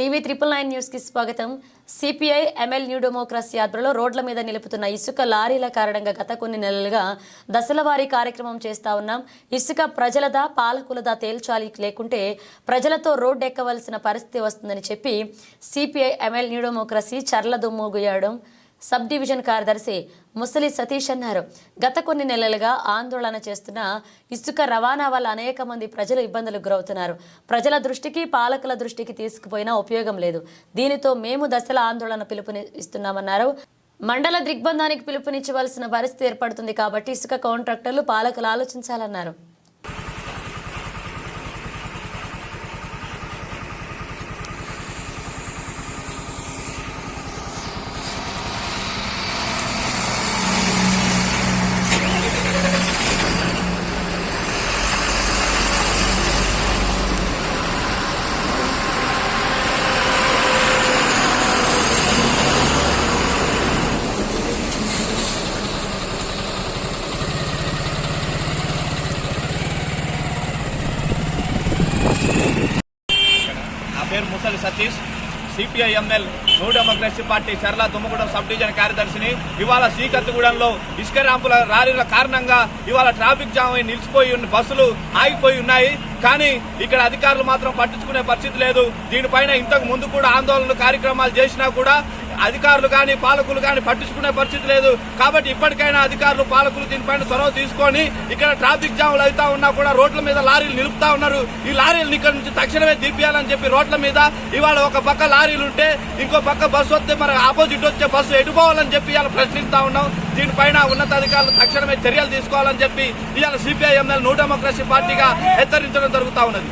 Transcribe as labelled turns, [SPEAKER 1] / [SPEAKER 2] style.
[SPEAKER 1] TV triple nine న్యూస్కి స్వాగతం. CPI ML new democracy ఆధ్వర్యంలో రోడ్ల మీద నిలుపుతున్న ఇసుక లారీల కారణంగా గత కొన్ని నెలలుగా దశలవారీ కార్యక్రమం చేస్తా ఉన్నాం. ఇసుక ప్రజలదా పాలకులదా తేల్చాలి లేకుంటే ప్రజలతో రోడ్డు ఎక్కవలసిన పరిస్థితి వస్తుందని చెప్పి CPI ML new democracy Charla Dummugudem sub division కార్యదర్శి ముసలి సతీష్ అన్నారు. గత కొన్ని నెలలుగా ఆందోళన చేస్తున్న ఇసుక రవాణా వల్ల అనేక మంది ప్రజలు ఇబ్బందులకు గురవుతున్నారు. ప్రజల దృష్టికి పాలకుల దృష్టికి తీసుకుపోయినా ఉపయోగం లేదు. దీనితో మేము దశల ఆందోళన పిలుపుని ఇస్తున్నామన్నారు మండల దిగ్బంధానికి పిలుపునిచ్చవలసిన పరిస్థితి ఏర్పడుతుంది కాబట్టి ఇసుక కాంట్రాక్టర్లు పాలకులు ఆలోచించాలన్నారు.
[SPEAKER 2] పేరు Musali Satish. CPI ML new democracy party Charla Dummugudem sub division కార్యదర్శిని. ఇవాళ శ్రీకత్తిగూడెంలో ఇసుక ర్యాంపుల ర్యాలీల కారణంగా ఇవాళ ట్రాఫిక్ జామ్ అయి నిలిచిపోయి ఉన్న బస్సులు ఆగిపోయి ఉన్నాయి. కానీ ఇక్కడ అధికారులు మాత్రం పట్టించుకునే పరిస్థితి లేదు. దీనిపైన ఇంతకు ముందు కూడా ఆందోళన కార్యక్రమాలు చేసినా కూడా అధికారులు కానీ పాలకులు కానీ పట్టించుకునే పరిస్థితి లేదు. కాబట్టి ఇప్పటికైనా అధికారులు పాలకులు దీనిపైన చొరవ తీసుకొని ఇక్కడ ట్రాఫిక్ జామ్లు అవుతా ఉన్నా కూడా రోడ్ల మీద లారీలు నిలుపుతా ఉన్నారు. ఈ లారీలు ఇక్కడ నుంచి తక్షణమే దింపేయాలని చెప్పి రోడ్ల మీద ఇవాళ ఒక పక్క లారీలు ఉంటే ఇంకో పక్క బస్సు వస్తే మరి ఆపోజిట్ వచ్చే బస్సు ఎటుపోవాలని చెప్పి ఇవాళ ప్రశ్నిస్తా ఉన్నాం. దీనిపైన ఉన్నతాధికారులు తక్షణమే చర్యలు తీసుకోవాలని చెప్పి ఇవాళ సిపిఐఎంఎల్ న్యూ డెమోక్రసీ పార్టీగా హెచ్చరించడం జరుగుతా ఉన్నది.